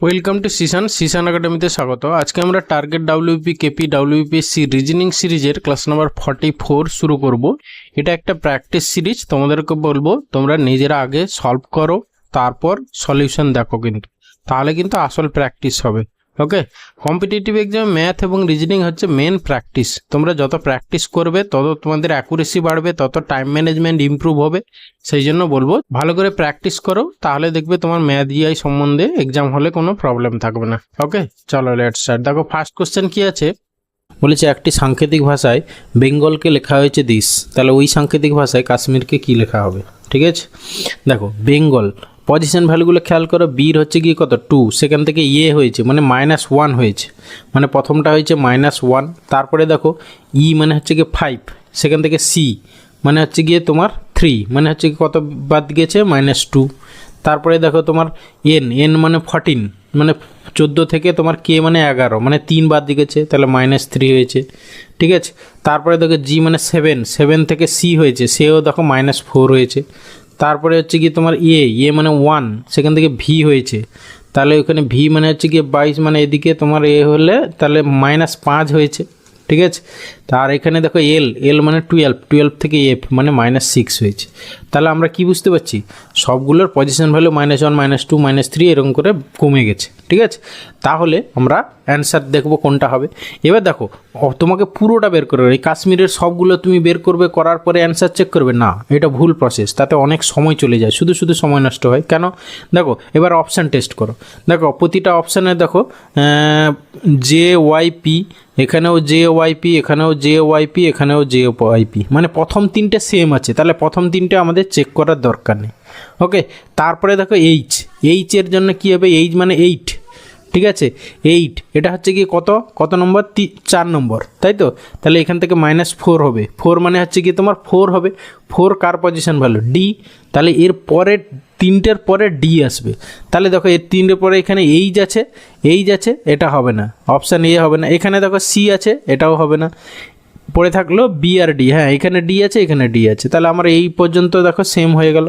Welcome to Sisan Sisan একাডেমিতে স্বাগত। আজকে আমরা target WP KP WPSC reasoning সিরিজের ক্লাস নাম্বার ফর্টি ফোর শুরু করব। এটা একটা প্র্যাকটিস সিরিজ, তোমাদেরকে বলব, তোমরা নিজেরা আগে সলভ করো, তারপর সলিউশন দেখো কিন্তু। তাহলে কিন্তু আসল প্র্যাকটিস হবে। ওকে কম্পিটিটিভ এক্সাম ম্যাথ এবং রিজনিং হচ্ছে মেন প্র্যাকটিস তোমরা যত প্র্যাকটিস করবে, তত তোমাদের অ্যাকুরেসি বাড়বে, তত টাইম ম্যানেজমেন্ট ইমপ্রুভ হবে। সেই জন্য বলব, ভালো করে প্র্যাকটিস করো, তাহলে দেখবে তোমার ম্যাথ জিআই সম্বন্ধে এক্সাম হলে কোনো প্রবলেম থাকবে না। ওকে চলো লেট স্টার্ট দেখো ফার্স্ট কোশ্চেন কি আছে? বলেছে, একটি সাংকেতিক ভাষায় বেঙ্গলকে লেখা হয়েছে দিস তাহলে ওই সাংকেতিক ভাষায় কাশ্মীরকে কি লেখা হবে? ঠিক আছে? দেখো, বেঙ্গল। পজিশন ভ্যালুগুলো খেয়াল করো বির হচ্ছে কি কত? টু সেখান থেকে ইয়ে হয়েছে মানে মাইনাস ওয়ান হয়েছে। মানে প্রথমটা হয়েছে মাইনাস ওয়ান তারপরে দেখো ই মানে হচ্ছে গিয়ে ফাইভ সেখান থেকে সি মানে হচ্ছে গিয়ে তোমার থ্রি মানে হচ্ছে কত বাদ গেছে? মাইনাস টু তারপরে দেখো তোমার এন এন মানে ফর্টিন মানে চোদ্দ থেকে তোমার কে মানে এগারো মানে তিন বাদ গেছে, তাহলে মাইনাস থ্রি হয়েছে। ঠিক আছে? তারপরে দেখো জি মানে সেভেন সেভেন থেকে সি হয়েছে, সেও দেখো মাইনাস ফোর হয়েছে। তারপরে হচ্ছে কি তোমার ইয়ে ইয়ে মানে ওয়ান সেখান থেকে ভি হয়েছে। তাহলে ওখানে ভি মানে হচ্ছে গিয়ে বাইশ মানে এদিকে তোমার এ হলে তাহলে মাইনাস পাঁচ হয়েছে, ঠিক আছে? তার এখানে দেখো এল এল মানে টুয়েলভ টুয়েলভ থেকে এফ মানে মাইনাস সিক্স হয়েছে। তাহলে আমরা কি বুঝতে পারছি? সবগুলোর position value minus one minus two minus three এরকম করে কমে গেছে, ঠিক আছে? তাহলে আমরা অ্যান্সার দেখব কোনটা হবে। এবার দেখো তোমাকে পুরোটা বের করবে এই কাশ্মীরের সবগুলো তুমি বের করবে, করার পরে অ্যান্সার চেক করবে। না, এটা ভুল প্রসেস তাতে অনেক সময় চলে যায়। শুধু শুধু সময় নষ্ট হয়। কেন? দেখো, এবার অপশান টেস্ট করো। দেখো, প্রতিটা অপশানে দেখো জে ওয়াইপি এখানেও জে ওয়াইপি এখানেও জে ওয়াইপি এখানেও জে ওয়াইপি মানে প্রথম তিনটে সেম আছে। তাহলে প্রথম তিনটে আমাদের চেক করার দরকার নেই। ওকে তারপরে দেখো এইচ এইচের জন্য কী হবে? এইচ মানে এইট ঠিক আছে? এইট এটা হচ্ছে কি কত? কত নম্বর? তি চার নম্বর। তাই তো? তাহলে এখান থেকে মাইনাস ফোর হবে। ফোর মানে হচ্ছে কি তোমার? ফোর হবে। ফোর কার পজিশন ভালো? ডি তাহলে এর পরে তিনটের পরে ডি আসবে। তাহলে দেখো এর তিনটের পরে এখানে এইচ আছে। এইচ আছে। এটা হবে না। অপশান এ হবে না। এখানে দেখো সি আছে। এটাও হবে না। পড়ে থাকল বি আর ডি হ্যাঁ এখানে ডি আছে, এখানে ডি আছে। তাহলে আমার এই পর্যন্ত দেখো সেম হয়ে গেল।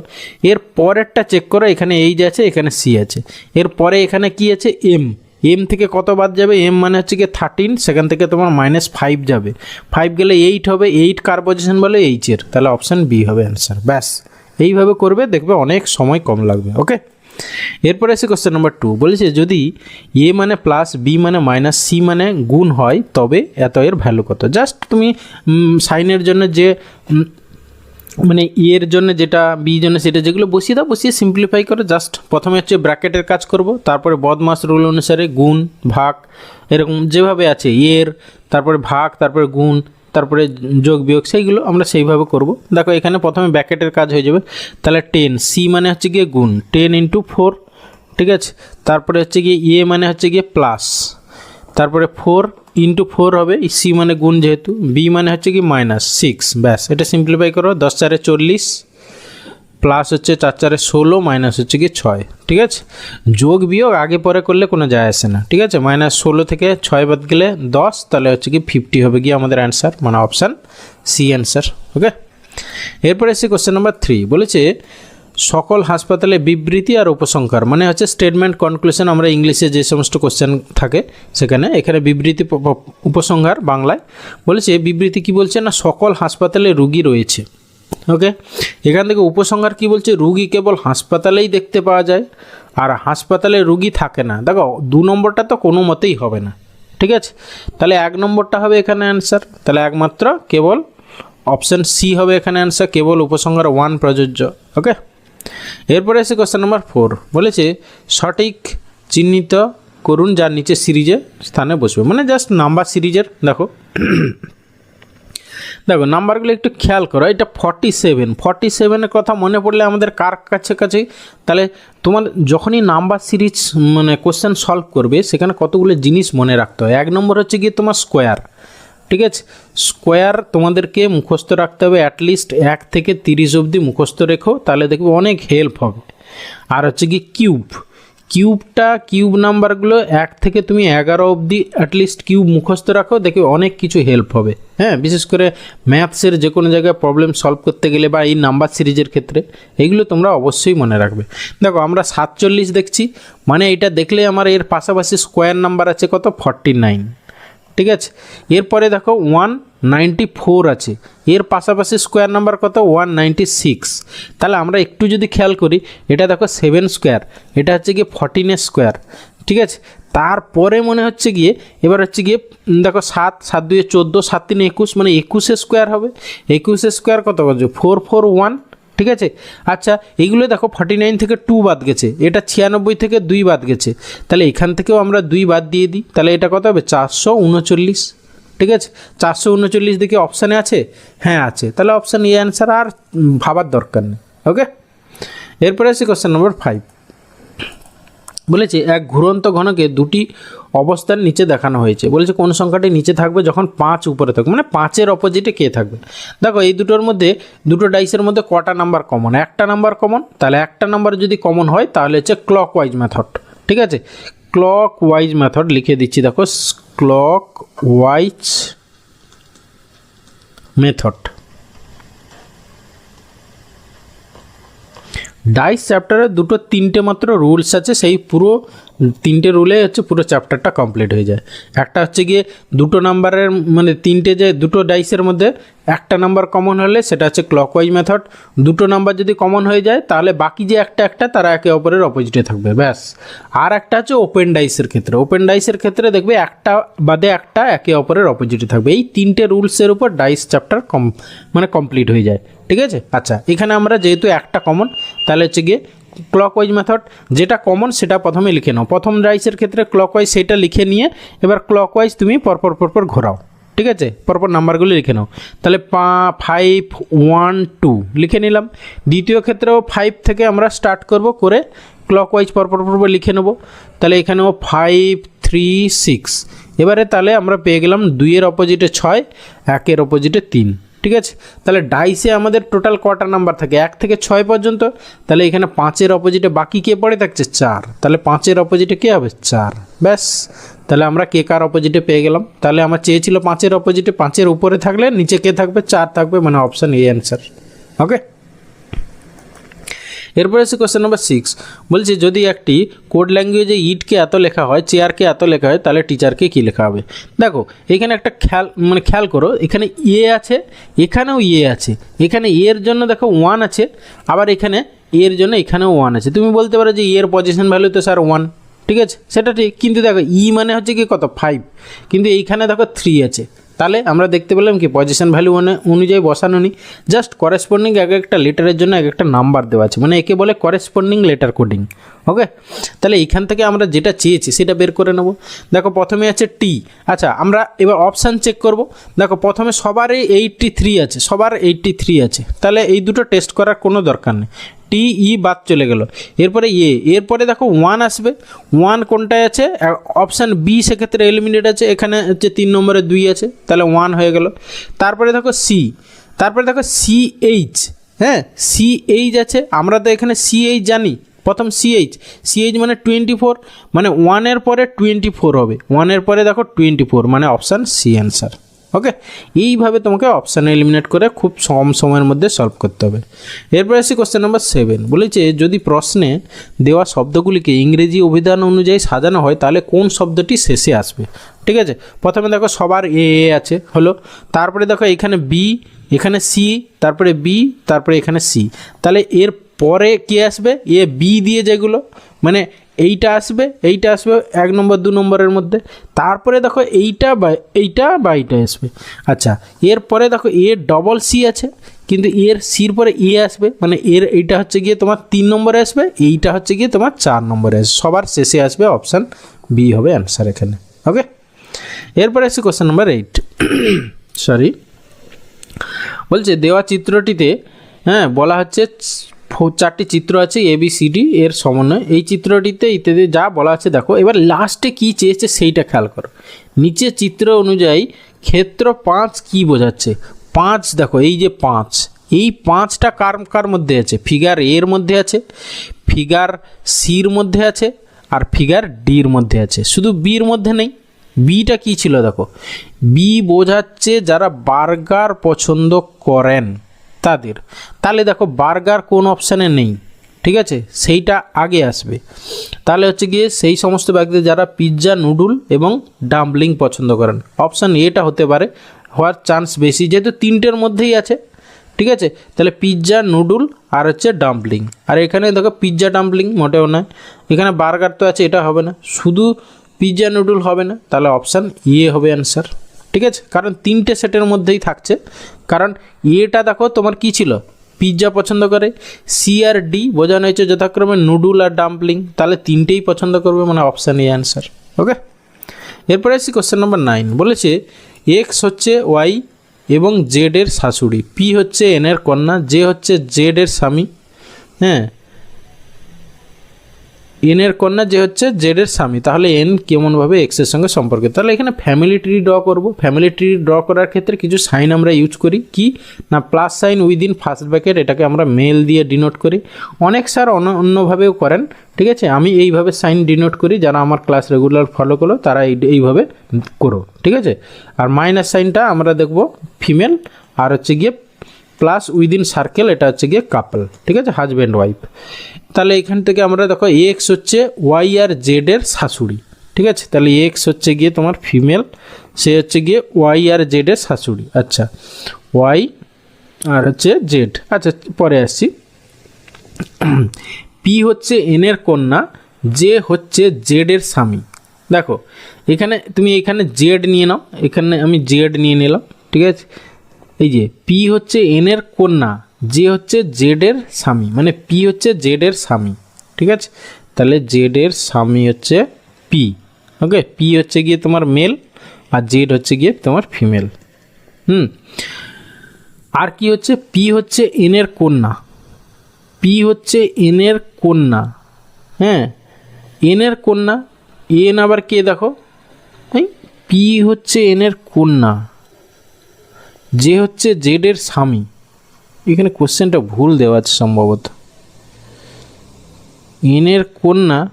এর পরেরটা চেক করো, এখানে এইচ আছে, এখানে সি আছে। এর পরে এখানে কি আছে? এম এম থেকে কত বাদ যাবে? এম মানে হচ্ছে কি থার্টিন সেখান থেকে তোমার মাইনাস ফাইভ যাবে। ফাইভ গেলে এইট হবে এইট কার পজিশন বলে? এইচের তাহলে অপশান বি হবে অ্যান্সার ব্যাস, এইভাবে করবে, দেখবে অনেক সময় কম লাগবে ওকে এরপরে এসে কোশ্চেন নাম্বার টু বলেছে, যদি এ মানে প্লাস বি মানে মাইনাস সি মানে গুণ হয়, তবে এত এর ভ্যালু কত? জাস্ট তুমি সাইনের জন্য যে মানে এর জন্য যেটা বি জন্য সেটা যেগুলো বসিয়ে দাও, বসিয়ে সিম্পলিফাই করো। জাস্ট প্রথমে হচ্ছে ব্র্যাকেটের কাজ করব, তারপরে বদমাস রুল অনুসারে গুণ, ভাগ, এরকম যেভাবে আছে এর, তারপরে ভাগ, তারপরে গুণ তারপরে যোগ বিয়োগ সেইগুলো আমরা সেইভাবে করব। দেখো এখানে প্রথমে ব্যাকেটের কাজ হয়ে যাবে। তাহলে টেন সি মানে হচ্ছে গিয়ে গুণ। টেন ইন্টু ফোর ঠিক আছে? তারপরে হচ্ছে গিয়ে ইয়ে মানে হচ্ছে গিয়ে প্লাস তারপরে ফোর ইন্টু ফোর হবে সি মানে গুণ যেহেতু বি মানে হচ্ছে কি মাইনাস সিক্স ব্যাস। এটা সিম্পলিফাই করো, দশ চারে চল্লিশ প্লাস হচ্ছে চার চারে ষোলো, মাইনাস হচ্ছে কি ছয়, ঠিক আছে? যোগ বিয়োগ আগে পরে করলে কোনো যায় আসে না, ঠিক আছে? মাইনাস ষোলো থেকে ছয় বাদ গেলে দশ, তাহলে হচ্ছে কি ফিফটি হবে গিয়ে আমাদের অ্যান্সার মানে অপশান সি অ্যান্সার ওকে এরপরে এসে কোশ্চেন নাম্বার থ্রি বলেছে সকল হাসপাতালে বিবৃতি আর উপসংহার মানে হচ্ছে স্টেটমেন্ট কনক্লুশন আমরা ইংলিশে যে সমস্ত কোশ্চেন থাকে সেখানে, এখানে বিবৃতি উপসংহার বাংলায়, বলেছে বিবৃতি কি বলছে না সকল হাসপাতালে রুগী রয়েছে? ওকে এখান থেকে উপসংহার কি বলছে? রুগী কেবল হাসপাতালেই দেখতে পাওয়া যায়, আর হাসপাতালে রুগী থাকে না। দেখো, দু নম্বরটা তো কোনো মতেই হবে না। ঠিক আছে? তাহলে এক নম্বরটা হবে এখানে অ্যান্সার তাহলে একমাত্র কেবল অপশান সি হবে এখানে অ্যান্সার কেবল উপসংহার ওয়ান প্রযোজ্য। ওকে এরপরে এসে কোশ্চেন নাম্বার ফোর বলেছে, সঠিক চিহ্নিত করুন যার নিচে সিরিজে স্থানে বসবে। মানে জাস্ট নাম্বার সিরিজের, দেখো। দেখো, নাম্বারগুলো একটু খেয়াল করো, এটা ফর্টি সেভেন ফর্টি সেভেনের কথা মনে পড়লে আমাদের কার কাছে কাছে তাহলে তোমার যখনই নাম্বার সিরিজ মানে কোশ্চেন সলভ করবে, সেখানে কতগুলো জিনিস মনে রাখতে হয়। এক নম্বর হচ্ছে গিয়ে তোমার স্কোয়ার ঠিক আছে? স্কোয়ার তোমাদেরকে মুখস্থ রাখতে হবে অ্যাটলিস্ট এক থেকে তিরিশ অবধি মুখস্থ রেখো, তাহলে দেখবে অনেক হেল্প হবে। আর হচ্ছে কি কিউব কিউবটা, কিউব নাম্বারগুলো এক থেকে তুমি এগারো অবধি অ্যাটলিস্ট কিউব মুখস্থ রাখো দেখবে অনেক কিছু হেল্প হবে। হ্যাঁ বিশেষ করে ম্যাথসের যে কোনো জায়গায় প্রবলেম সলভ করতে গেলে বা এই নাম্বার সিরিজের ক্ষেত্রে, এগুলো তোমরা অবশ্যই মনে রাখবে। দেখো, আমরা সাতচল্লিশ দেখছি মানে এটা দেখলে আমার এর পাশাপাশি স্কোয়ার নাম্বার আছে কত? ফর্টি নাইন ঠিক আছে? এরপরে দেখো ওয়ান নাইনটি ফোর আছে। এর পাশাপাশি স্কোয়ার নাম্বার কত? One ninety six. তাহলে আমরা একটু যদি খেয়াল করি, এটা দেখো সেভেন স্কোয়ার। এটা হচ্ছে গিয়ে ফর্টিনের স্কোয়ার। ঠিক আছে? তারপরে মনে হচ্ছে গিয়ে, এবার হচ্ছে গিয়ে দেখো সাত সাত দুয়ে চোদ্দ, সাত তিন একুশ মানে একুশে স্কোয়ার হবে। একুশে স্কোয়ার কত করছে ফোর ফোর, ওয়ান। ঠিক আছে? আচ্ছা এইগুলো দেখো ফর্টি নাইন থেকে টু বাদ গেছে। এটা ছিয়ানব্বই থেকে দুই বাদ গেছে। তাহলে এখান থেকেও আমরা দুই বাদ দিয়ে দিই। তাহলে এটা কত হবে? চারশো উনচল্লিশ। ঠিক আছে? চারশো উনচল্লিশ দিকে অপশানে আছে? হ্যাঁ আছে। তাহলে অপশান এ অ্যান্সার আর ভাবার দরকার নেই। ওকে এরপরে আছে কোশ্চেন নম্বর ফাইভ বলেছে, এক ঘুরন্ত ঘনকে দুটি অবস্থান নিচে দেখানো হয়েছে। বলেছে, কোন সংখ্যাটি নিচে থাকবে যখন পাঁচ উপরে থাকবে? মানে পাঁচের অপোজিটে কে থাকবে? দেখো, এই দুটোর মধ্যে, দুটো ডাইসের মধ্যে কটা নাম্বার কমন একটা নাম্বার কমন তাহলে একটা নাম্বার যদি কমন হয়, তাহলে হচ্ছে ক্লক ওয়াইজ মেথড ঠিক আছে? ক্লক ওয়াইজ মেথড লিখে দিচ্ছি। দেখো ক্লক ওয়াইজ ডাইস চ্যাপ্টারে দুটো তিনটে মাত্র রুলস আছে, সেই পুরো তিনটে রুলে হচ্ছে পুরো চ্যাপ্টারটা কমপ্লিট হয়ে যায়। একটা হচ্ছে গিয়ে দুটো নাম্বারের মানে তিনটে যে দুটো ডাইসের মধ্যে একটা নাম্বার কমন হলে সেটা হচ্ছে ক্লকওয়াইজ মেথড দুটো নাম্বার যদি কমন হয়ে যায়, তাহলে বাকি যে একটা একটা তারা একে অপরের অপোজিটে থাকবে, ব্যাস। আর একটা হচ্ছে ওপেন ডাইসের ক্ষেত্রে। ওপেন ডাইসের ক্ষেত্রে দেখবে একটা বাদে একটা একে অপরের অপোজিটে থাকবে। এই তিনটে রুলসের উপর ডাইস চ্যাপ্টার কম মানে কমপ্লিট হয়ে যায়। ঠিক আছে? আচ্ছা এখানে আমরা যেহেতু একটা কমন তাহলে হচ্ছে গিয়ে ক্লকওয়াইজ মেথড যেটা কমন সেটা প্রথমে লিখে নাও। প্রথম রাইসের ক্ষেত্রে ক্লকওয়াইজ সেটা লিখে নিয়ে, এবার ক্লকওয়াইজ তুমি পরপর পরপর ঘোরাও। ঠিক আছে? পরপর নাম্বারগুলি লিখে নাও। তাহলে পা ফাইভ ওয়ান টু লিখে নিলাম। দ্বিতীয় ক্ষেত্রেও ফাইভ থেকে আমরা স্টার্ট করব করে ক্লকওয়াইজ পরপর পরপর লিখে নেব। তাহলে এখানেও ফাইভ থ্রি সিক্স এবারে তাহলে আমরা পেয়ে গেলাম দুইয়ের অপোজিটে ছয়, একের অপোজিটে তিন। ঠিক আছে? তাহলে ডাইসে আমাদের টোটাল কটা নাম্বার থাকে। এক থেকে ছয় পর্যন্ত, তাহলে এখানে পাঁচের অপোজিটে বাকি কে পড়ে থাকছে? চার। তাহলে পাঁচের অপোজিটে কে হবে? চার। ব্যাস। তাহলে আমরা কে কার অপোজিটে পেয়ে গেলাম? তাহলে আমার চেয়েছিল পাঁচের অপোজিটে পাঁচের উপরে থাকলে নিচে কে থাকবে? চার থাকবে মানে অপশান এ অ্যান্সার ওকে এরপরে আছে কোশ্চেন নাম্বার সিক্স বলছে, যদি একটি কোড ল্যাঙ্গুয়েজে ইটকে এত লেখা হয়, চেয়ারকে এত লেখা হয়, তাহলে টিচারকে কী লেখা হবে? দেখো, এখানে একটা খেয়াল মানে খেয়াল করো, এখানে ইয়ে আছে, এখানেও ইয়ে আছে, এখানে এর জন্য দেখো ওয়ান আছে, আবার এখানে এর জন্য এখানেও ওয়ান আছে। তুমি বলতে পারো যে এর পজিশন ভ্যালু তো স্যার ওয়ান ঠিক আছে? সেটা ঠিক, কিন্তু দেখো ই মানে হচ্ছে কি কত? ফাইভ কিন্তু এইখানে দেখো থ্রি আছে। তাহলে আমরা দেখতে পেলাম কি পজিশন ভ্যালু মানে অনুযায়ী বসানো নি জাস্ট করেসপন্ডিং এক একটা লেটারের জন্য এক একটা নাম্বার দেওয়া আছে। মানে একে বলে করেসপন্ডিং লেটার কোডিং ওকে তাহলে এখান থেকে আমরা যেটা চেয়েছি সেটা বের করে নেব। দেখো প্রথমে আছে টি আচ্ছা আমরা এবার অপশান চেক করব। দেখো প্রথমে সবারই এইটটি থ্রি আছে, সবার এইটটি থ্রি আছে। তাহলে এই দুটো টেস্ট করার কোনো দরকার নেই। টি, ই বাদ চলে গেল। এরপরে এ, এরপরে দেখো ওয়ান আসবে। ওয়ান কোনটায় আছে? অপশান বি সেক্ষেত্রে এলিমিনেট আছে। এখানে হচ্ছে তিন নম্বরে দুই আছে। তাহলে ওয়ান হয়ে গেল। তারপরে দেখো সি তারপরে দেখো সি এইচ হ্যাঁ সি এইচ আছে। আমরা তো এখানে সি এইচ জানি। প্রথম সিএইচ সিএইচ মানে টোয়েন্টি ফোর মানে ওয়ানের পরে টোয়েন্টি ফোর হবে ওয়ানের পরে দেখো টোয়েন্টি ফোর মানে অপশান সি অ্যান্সার ওকে এইভাবে তোমাকে অপশান এলিমিনেট করে খুব কম সময়ের মধ্যে সলভ করতে হবে। এরপর আসি কোশ্চেন নাম্বার সেভেন বলেছে, যদি প্রশ্নে দেওয়া শব্দগুলিকে ইংরেজি অভিধান অনুযায়ী সাজানো হয়, তাহলে কোন শব্দটি শেষে আসবে? ঠিক আছে? প্রথমে দেখো সবার এ এ আছে, হলো। তারপরে দেখো এখানে বি, এখানে সি, তারপরে বি, তারপরে এখানে সি। তাহলে এর পরে কে আসবে? এ, বি দিয়ে যেগুলো মানে এইটা আসবে এইটা আসবে, এক নম্বর, দু নম্বরের মধ্যে। তারপরে দেখো এইটা বা এইটা বা এইটা আসবে। আচ্ছা এরপরে দেখো এ ডবল সি আছে, কিন্তু এর সির পরে এ আসবে মানে এর এইটা হচ্ছে গিয়ে তোমার তিন নম্বরে আসবে, এইটা হচ্ছে গিয়ে তোমার চার নম্বরে আসবে। সবার শেষে আসবে অপশান বি হবে অ্যান্সার এখানে ওকে এরপরে আসছে কোশ্চেন নাম্বার এইট সরি বলছে, দেওয়া চিত্রটিতে হ্যাঁ বলা হচ্ছে চারটি চিত্র আছে এ বি সি ডি এর সমন্বয়। এই চিত্রটিতে ইত্যাদি যা বলা আছে, দেখো, এবার লাস্টে কি চেয়েছে সেইটা খেয়াল করো। নিচে চিত্র অনুযায়ী ক্ষেত্র পাঁচ কি বোঝাচ্ছে? পাঁচ দেখো, এই যে পাঁচ, এই পাঁচটা কার কার মধ্যে আছে? ফিগার এর মধ্যে আছে ফিগার সির মধ্যে আছে, আর ফিগার ডির মধ্যে আছে। শুধু বির মধ্যে নেই বিটা কি ছিল দেখো? বি বোঝাচ্ছে যারা বার্গার পছন্দ করেন। তাদের তাহলে দেখো বার্গার কোন অপশানে নেই, ঠিক আছে? সেইটা আগে আসবে। তাহলে হচ্ছে গিয়ে সেই সমস্ত ব্যক্তিদের যারা পিৎজা, নুডল এবং ডাম্পলিং পছন্দ করেন। অপশান এটা হতে পারে, হওয়ার চান্স বেশি, যেহেতু তিনটের মধ্যেই আছে, ঠিক আছে? তাহলে পিৎজা, নুডল আর হচ্ছে ডাম্পলিং আর এখানে দেখো পিৎজা ডাম্পলিং মোটেও নয়। এখানে বার্গার তো আছে, এটা হবে না। শুধু পিৎজা, নুডল হবে না, তাহলে অপশান ইয়ে হবে অ্যান্সার। ঠিক আছে? কারণ তিনটে সেটের মধ্যেই থাকছে। কারণ এটা দেখো, তোমার কি ছিল? পিৎজা পছন্দ করে, সি আর ডি, বোঝানো হয়েছে যথাক্রমে নুডল আর ডাম্পলিং। তাহলে তিনটেই পছন্দ করবে মানে অপশান এ অ্যান্সার ওকে এরপরে আসছি কোশ্চেন নম্বর নাইন বলেছে এক্স হচ্ছে ওয়াই এবং জেড এর শাশুড়ি পি হচ্ছে এন এর কন্যা জে হচ্ছে জেড এর স্বামী হ্যাঁ? এন এর কন্যা যে হচ্ছে জেড এর স্বামী। তাহলে এন কেমনভাবে এক্সের সঙ্গে সম্পর্কিত? তাহলে এখানে ফ্যামিলি ট্রি ড্র করব। ফ্যামিলি ট্রি ড্র করার ক্ষেত্রে কিছু সাইন আমরা ইউজ করি। কি? না plus sign within first bracket এটাকে আমরা মেল দিয়ে ডিনোট করি। অনেক স্যার অন্য অন্যভাবেও করেন, ঠিক আছে? আমি এইভাবে সাইন ডিনোট করি, যারা আমার ক্লাস রেগুলার ফলো করো তারা এই, এইভাবে করো, ঠিক আছে? আর মাইনাস সাইনটা আমরা দেখব ফিমেল আর হচ্ছে গিয়ে প্লাস উইদিন সার্কেল এটা হচ্ছে গিয়ে কাপল ঠিক আছে? হাজব্যান্ড ওয়াইফ তাহলে এখান থেকে আমরা দেখো এক্স হচ্ছে ওয়াই আর জেডের শাশুড়ি, ঠিক আছে? তাহলে এক্স হচ্ছে গিয়ে তোমার ফিমেল সে হচ্ছে গিয়ে ওয়াই আর জেডের শাশুড়ি আচ্ছা। ওয়াই আর হচ্ছে জেড আচ্ছা পরে আসছি। পি হচ্ছে এনের কন্যা যে হচ্ছে জেডের স্বামী। দেখো, এখানে তুমি এখানে জেড নিয়ে নাও, এখানে আমি জেড নিয়ে নিলাম, ঠিক আছে? এই যে পি হচ্ছে এনের কন্যা যে হচ্ছে জেডের স্বামী মানে পি হচ্ছে জেডের স্বামী, ঠিক আছে? তাহলে জেডের স্বামী হচ্ছে পি ওকে পি হচ্ছে গিয়ে তোমার মেল আর জেড হচ্ছে গিয়ে তোমার ফিমেল হুম? আর কি হচ্ছে? পি হচ্ছে এনের কন্যা পি হচ্ছে এনের কন্যা হ্যাঁ? এনের কন্যা এন আবার কে দেখো? পি হচ্ছে এনের কন্যা যে হচ্ছে জেডের স্বামী। এখানে কোশ্চেনটা ভুল দেওয়া আছে সম্ভবত। এনের কন্যা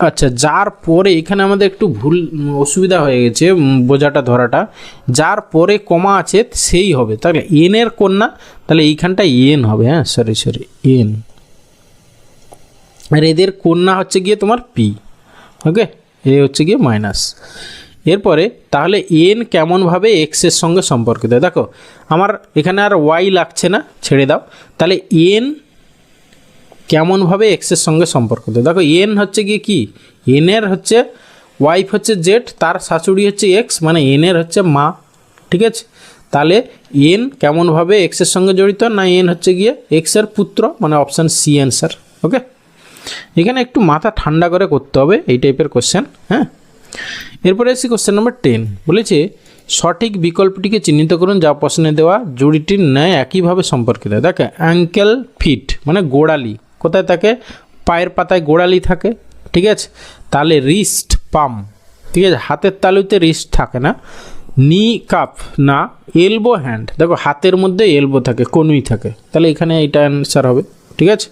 আচ্ছা যার পরে এখানে আমাদের একটু ভুল, অসুবিধা হয়ে গেছে বোঝাটা, ধরাটা। যার পরে কমা আছে, সেই হবে। তাহলে এনের কন্যা, তাহলে এইখানটা এন হবে হ্যাঁ? Sorry sorry N. আর এদের কন্যা হচ্ছে গিয়ে তোমার পি ওকে এ হচ্ছে গিয়ে মাইনাস এরপরে তাহলে এন কেমনভাবে এক্সের সঙ্গে সম্পর্কিত? দেখো, আমার এখানে আর ওয়াই লাগছে না, ছেড়ে দাও। তাহলে এন কেমনভাবে এক্সের সঙ্গে সম্পর্কিত? দেখো এন হচ্ছে গিয়ে কি? এনের হচ্ছে ওয়াইফ হচ্ছে জেড তার শাশুড়ি হচ্ছে এক্স মানে এনের হচ্ছে মা, ঠিক আছে? তাহলে এন কেমনভাবে এক্সের সঙ্গে জড়িত না এন হচ্ছে গিয়ে এক্সের পুত্র মানে অপশান সি অ্যান্সার ওকে এখানে একটু মাথা ঠান্ডা করে করতে হবে এই টাইপের কোশ্চেন হ্যাঁ? এরপরে এসে কোশ্চেন নাম্বার টেন বলেছে, সঠিক বিকল্পটিকে চিহ্নিত করুন যা প্রশ্নে দেওয়া জুড়িটির ন্যায় একইভাবে সম্পর্কিত। দেখে অ্যাঙ্কেল ফিট মানে গোড়ালি, কোথায় থাকে? পায়ের পাতায় গোড়ালি থাকে, ঠিক আছে? তাহলে রিস্ট পাম ঠিক আছে? হাতের তালুতে রিস্ট থাকে না? নি কাপ না এলবো হ্যান্ড দেখো, হাতের মধ্যে এলবো থাকে কনুই থাকে, তাহলে এখানে এটা অ্যান্সার হবে, ঠিক আছে?